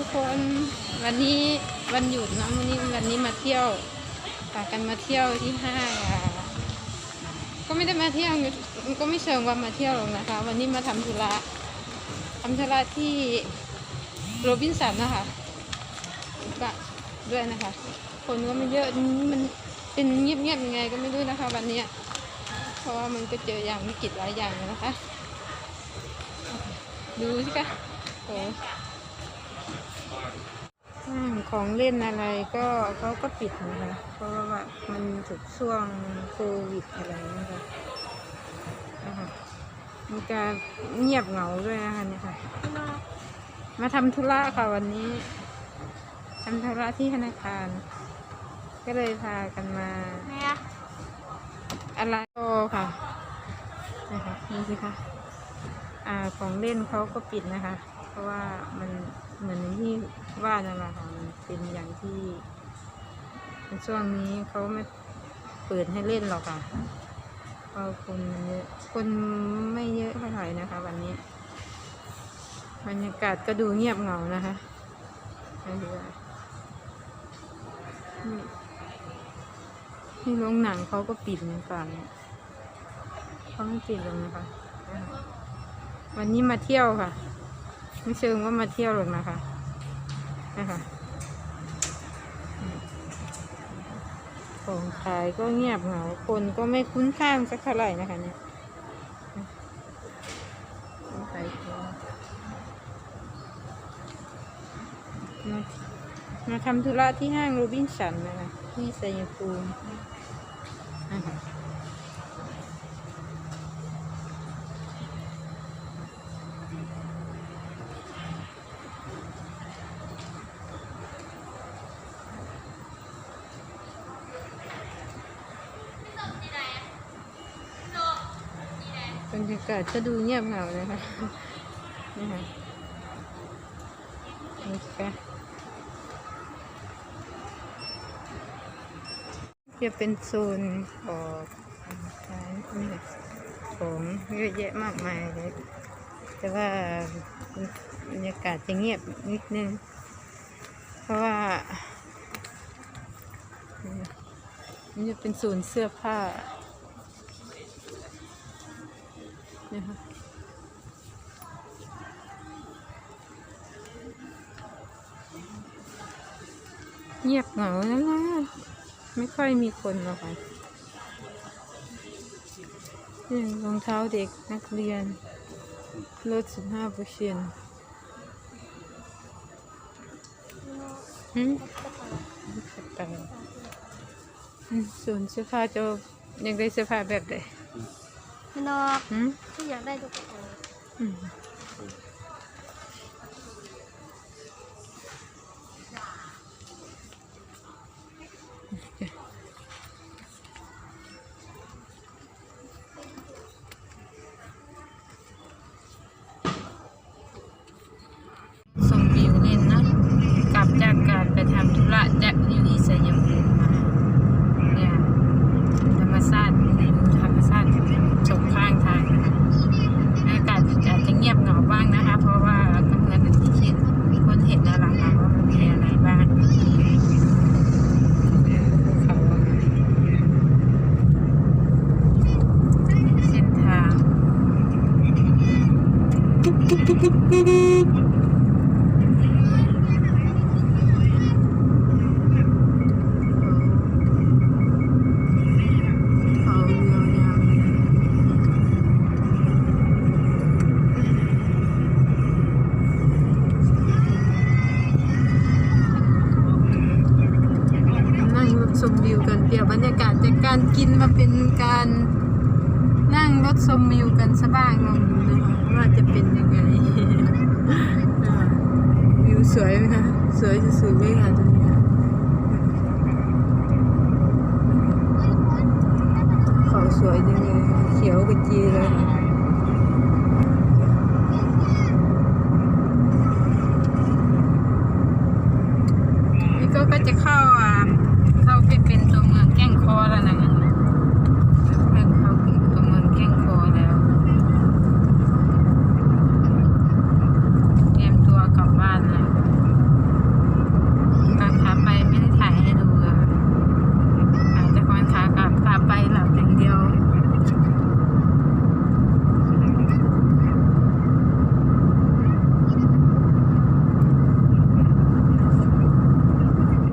ทุกคนวันนี้วันหยุดนะวันนี้วันนี้มาเที่ยวพากันมาเที่ยวที่ห้างอะก็ไม่ได้มาเที่ยวก็ไม่เชิงว่ามาเที่ยวหรอกนะคะ วันนี้มาทำธุระทำธุระที่โรบินสันนะคะก็ด้วยนะคะ คนก็ไม่เยอะมันเป็นเงียบๆยังไงก็ไม่รู้นะคะ วันนี้เพราะว่ามันก็เจออย่างวิกฤตหลายอย่างนะคะ ดูสิคะโอ้ ของเล่นอะไรก็เขาก็ปิดนะคะเพราะว่ามันถูกช่วงโควิดอะไรนะคะนะคะมีการเงียบเหงาด้วยนะคะเนี่ยค่ะ มาทำธุระค่ะวันนี้ทำธุระที่ธนาคาร ก็เลยพากันมาไหนอะอะไรโตค่ะนะคะนี่สิคะอ่าของเล่นเขาก็ปิดนะคะ เพราะว่ามัน เหมือนที่ว่านั่นแหละค่ะมันเป็นอย่างที่ในช่วงนี้เขาไม่เปิดให้เล่นหรอกค่ะเพราะคนมันเยอะคนไม่เยอะเท่าไหร่นะคะ วันนี้บรรยากาศก็ดูเงียบเหงานะคะไม่รู้ว่านี่ที่โรงหนังเขาก็ปิดเหมือนกันเขาไม่ปิดเลยนะคะอ่าวันนี้มาเที่ยวค่ะ ไม่เชิงว่ามาเที่ยวหรอกนะคะนะคะของขายก็เงียบเหงาคนก็ไม่คุ้นข้างสักเท่าไหร่นะคะเนี่ยขายของมามาทำธุระที่ห้างโรบินสันนะคะที่สยภูมินะคะ บรรยากาศก็ดูเงียบเหงานะคะนี่ค่ะนี่ค่ะจะเป็นโซนของร้านนี่แหละของเยอะแยะมากมายเลย แต่ว่าบรรยากาศจะเงียบนิดนึง เพราะว่านี่จะเป็นศูนย์เสื้อผ้า นะคะเงียบเหงาแล้วนะไม่ค่อยมีคนหรอกค่ะนี่รองเท้าเด็กนักเรียนลดสิบห้าเปอร์เซ็นต์หืมสตังค์อืมส่วนเสื้อผ้าจะยังได้เสื้อผ้าแบบไหน นอกหืมที่อยากได้ตุ๊กตาอืมส่งบิวเล่นนะ กลับจากการไปทำธุระจากอยู่ที่สยามภูมิมาเนี่ยธรรมชาติริมธรรมชาติสองข้างทางนะคะ อากาศอาจจะเงียบเหงาบ้างนะคะ เพราะว่าก็เหมือนที่คิดคนเห็นแล้วล่ะค่ะว่ามันมีอะไรบ้างเออภูเขาอะเส้นทางเขาเรียวยาว นั่งรถ ชมวิวกันเปลี่ยนบรรยากาศจากการกินมาเป็นการ นั่งรถชมวิวกันสบ้างลองดูนะว่าจะเป็นยังไงวิวสวยไหมคะสวยสุดๆเลยค่ะตรงนี้เขาสวยจังเลยเขียวกระจีเลย